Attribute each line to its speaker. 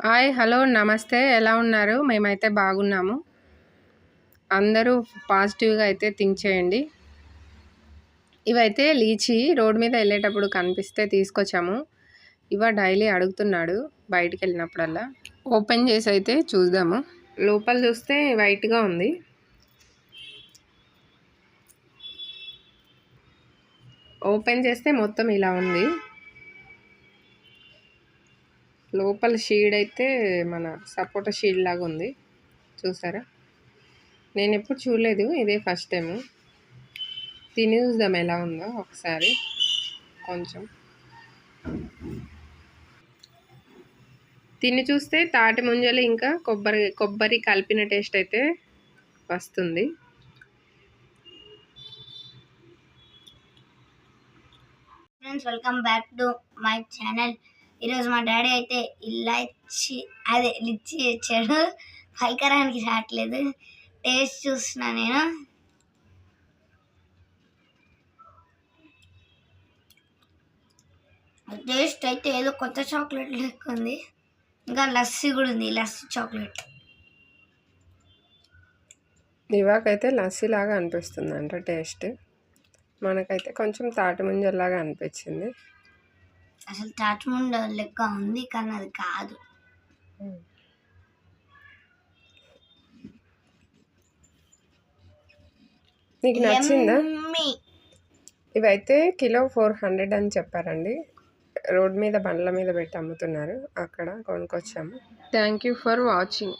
Speaker 1: Hi hello నమస్తే. ఎలా ఉన్నారు? మేమైతే బాగున్నాము. అందరూ పాజిటివ్గా అయితే థింక్ చేయండి. ఇవైతే లీచి రోడ్ మీద వెళ్ళేటప్పుడు కనిపిస్తే తీసుకొచ్చాము. ఇవ డైలీ అడుగుతున్నాడు బయటికి వెళ్ళినప్పుడల్లా. ఓపెన్ చేసి అయితే చూద్దాము. లోపల చూస్తే వైట్గా ఉంది. ఓపెన్ చేస్తే మొత్తం ఇలా ఉంది. లోపల షీడ్ అయితే మన సపోటా షీడ్ లాగా ఉంది. చూసారా? నేను ఎప్పుడు చూడలేదు ఇదే ఫస్ట్ టైము. తిని చూద్దాం ఎలా ఉందో ఒకసారి కొంచెం. తిని చూస్తే తాటి ముంజలు ఇంకా కొబ్బరి కొబ్బరి కలిపిన టేస్ట్ అయితే వస్తుంది.
Speaker 2: Friends welcome back to my channel ఈరోజు మా డాడీ అయితే ఇలాచి అదే లిచ్చి ఇచ్చాడు పైకరానికి రావట్లేదు. టేస్ట్ చూస్తున్నా నేను. టేస్ట్ అయితే ఏదో కొత్త చాక్లెట్ లెక్క ఉంది. ఇంకా లస్సీ కూడా ఉంది లస్సీ చాక్లెట్.
Speaker 1: ఇవాకైతే లస్సీ లాగా అనిపిస్తుంది అంట టేస్ట్. మనకైతే కొంచెం తాటి ముంజల్లాగా అనిపించింది.
Speaker 2: అసలు తాటిముండ లెక్క ఉంది కానీ అది కాదు.
Speaker 1: నీకు నచ్చిందా. ఇవైతే కిలో ఫోర్ హండ్రెడ్ అని చెప్పారండి. రోడ్ మీద బండ్ల మీద పెట్టి అమ్ముతున్నారు. అక్కడ కొనుక్కొచ్చాము. Thank you for watching.